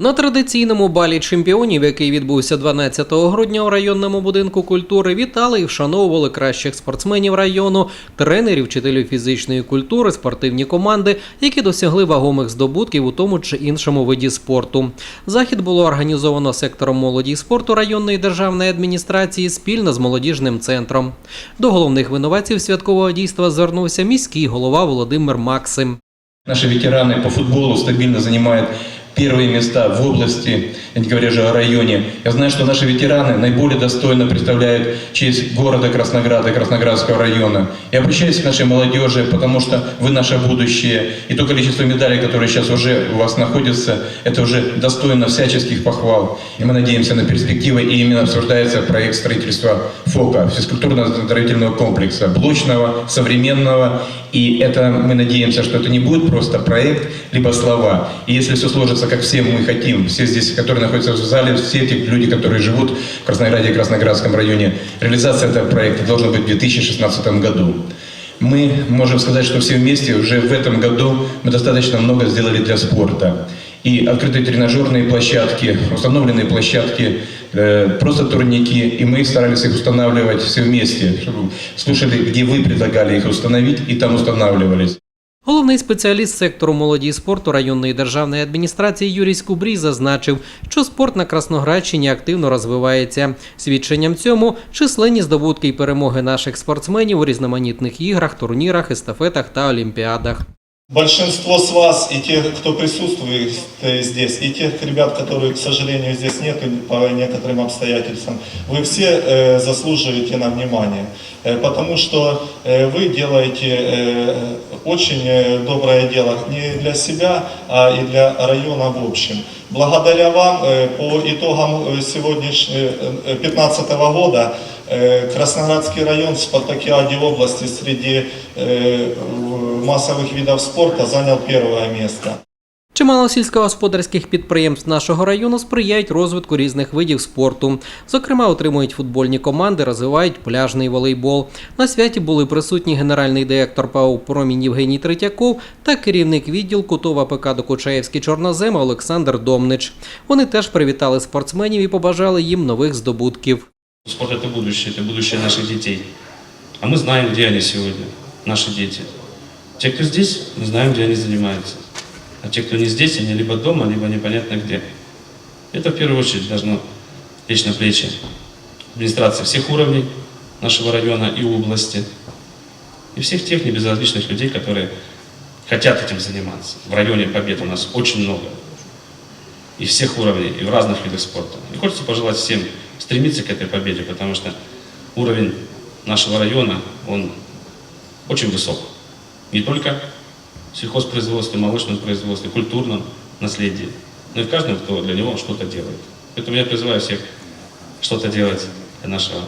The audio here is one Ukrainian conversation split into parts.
На традиційному балі чемпіонів, який відбувся 12 грудня у районному будинку культури, вітали і вшановували кращих спортсменів району, тренерів, вчителів фізичної культури, спортивні команди, які досягли вагомих здобутків у тому чи іншому виді спорту. Захід було організовано сектором молоді спорту районної державної адміністрації спільно з молодіжним центром. До головних винуватців святкового дійства звернувся міський голова Володимир Максим. Наши ветераны по футболу стабильно занимают первые места в области, я не говоря же о районе. Я знаю, что наши ветераны наиболее достойно представляют честь города Краснограда, Красноградского района. Я обращаюсь к нашей молодежи, потому что вы наше будущее. И то количество медалей, которые сейчас уже у вас находятся, это уже достойно всяческих похвал. И мы надеемся на перспективы, и именно обсуждается проект строительства ФОКа, физкультурно-оздоровительного комплекса, блочного, современного. И это мы надеемся, что это не будет просто проект, либо слова. И если все сложится, как все мы хотим, все здесь, которые находятся в зале, все те люди, которые живут в Краснограде и Красноградском районе, реализация этого проекта должна быть в 2016 году. Мы можем сказать, что все вместе уже в этом году мы достаточно много сделали для спорта. И открытые тренажерные площадки, установленные площадки, э, просто турники, и мы старались их устанавливать все вместе, чтобы слушали, где вы предлагали их установить, и там устанавливались. Головний спеціаліст сектору молоді і спорту районної державної адміністрації Юрій Скубрій зазначив, що спорт на Красноградщині активно розвивається. Свідченням цьому численні здобутки й перемоги наших спортсменів у різноманітних іграх, турнірах, естафетах та олімпіадах. Большинство с вас и тех, кто присутствует э, здесь, и тех ребят, которые, к сожалению, здесь нет по некоторым обстоятельствам, вы все э, заслуживаете на внимание, Э, потому что э, вы делаете э, очень э, доброе дело не для себя, а и для района в общем. Благодаря вам э, по итогам э, сегодняшнего 2015 года э, Красноградский район в спартакиаде области среди э, массовых видов спорта занял первое место. Чимало сільськогосподарських підприємств нашого району сприяють розвитку різних видів спорту. Зокрема, отримують футбольні команди, розвивають пляжний волейбол. На святі були присутні генеральний директор ПАО «Промінь» Євгеній Третьяков та керівник відділку ТОВ АПК Докучаєвський Чорнозем Олександр Домнич. Вони теж привітали спортсменів і побажали їм нових здобутків. Спорт – это будущее, это будущее наших детей. А мы знаем, где они сегодня, наши дети. Те, кто здесь, мы знаем, где они занимаются. А те, кто не здесь, они либо дома, либо непонятно где. Это в первую очередь должно лечь на плечи администрации всех уровней нашего района и области, и всех тех небезразличных людей, которые хотят этим заниматься. В районе Побед у нас очень много. И всех уровней, и в разных видах спорта. И хочется пожелать всем стремиться к этой победе, потому что уровень нашего района, он очень высок. Не только в сельхозпроизводстве, молочном производстве, культурном наследии, но и в каждом, кто для него что-то делает. Поэтому я призываю всех что-то делать для нашего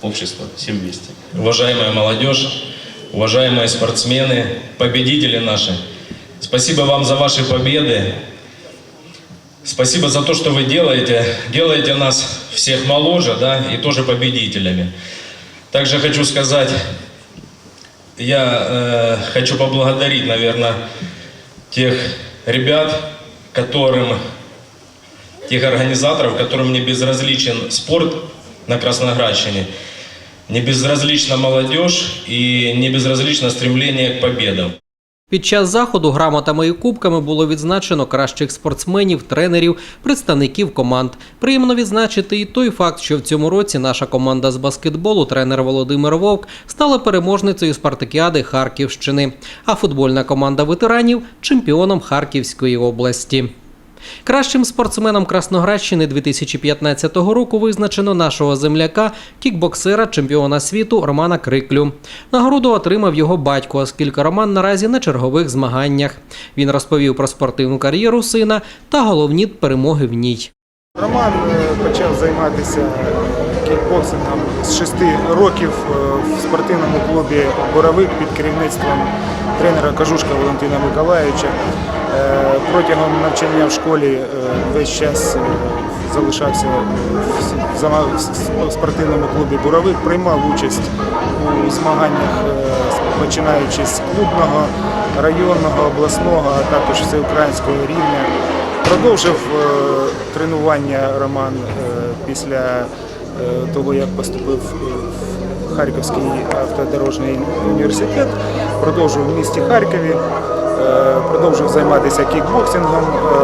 общества, всем вместе. уважаемая молодежь, уважаемые спортсмены, победители наши. Спасибо вам за ваши победы. Спасибо за то, что вы делаете. Делаете нас всех моложе, да, и тоже победителями. Также хочу сказать, я э, хочу поблагодарить, наверное, тех ребят, которым, тех организаторов, которым не безразличен спорт на Красноградщине, не безразлична молодежь и не безразлично стремление к победам. Під час заходу грамотами і кубками було відзначено кращих спортсменів, тренерів, представників команд. Приємно відзначити і той факт, що в цьому році наша команда з баскетболу, тренер Володимир Вовк, стала переможницею спартакіади Харківщини, а футбольна команда ветеранів чемпіоном Харківської області. Кращим спортсменом Красноградщини 2015 року визначено нашого земляка, кікбоксера, чемпіона світу Романа Криклю. Нагороду отримав його батько, оскільки Роман наразі на чергових змаганнях. Він розповів про спортивну кар'єру сина та головні перемоги в ній. Роман е, почав займатися кікбоксингом з 6 років е, в спортивному клубі Боровик під керівництвом тренера Кажушка Валентина Миколаївича. Е, Протягом навчання в школі е, весь час е, залишався в спортивному клубі Боровик, приймав участь у змаганнях, починаючи з клубного, районного, обласного, а також всеукраїнського рівня. Продовжив тренування Роман після того, як поступив в Харківський автодорожний університет. Продовжив в місті Харкові, продовжив займатися кікбоксингом, е,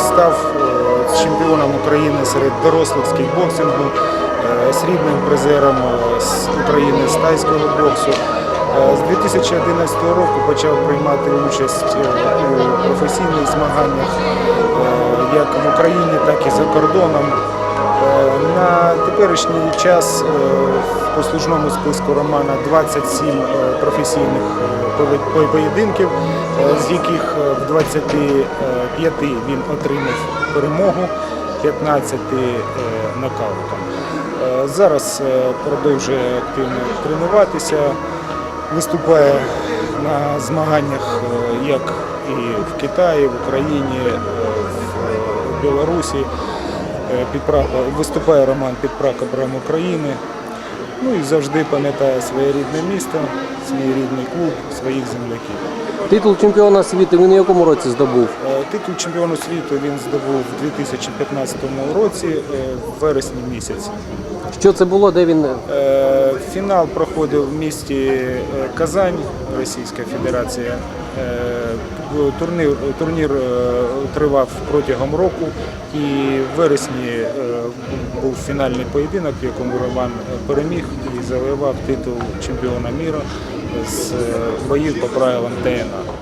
став е, чемпіоном України серед дорослих з кікбоксингу, е, срібним призером е, з України з тайського боксу. Е, З 2011 року почав приймати участь е, у професійних змаганнях е, як в Україні, так і за кордоном. На теперішній час е, в послужному списку Романа 27 е, професійних е, поєдинків, з яких в 25 він отримав перемогу, 15 е, нокаутом. Зараз продовжує активно тренуватися, виступає на змаганнях як і в Китаї, в Україні, в Білорусі. Е, виступає Роман під прапором України. Ну і завжди пам'ятає своє рідне місто, свій рідний клуб, своїх земляків. Титул чемпіона світу він у якому році здобув? Е, Титул чемпіону світу він здобув у 2015 році, е, в вересні місяці. Що це було? Де він Е, Фінал проходив в місті е, Казань, Російська Федерація. Е, Турнір, турнір е, тривав протягом року і в вересні е, був фінальний поєдинок, в якому Роман переміг і завоював титул чемпіона міра з е, боїв по правилам ТНА.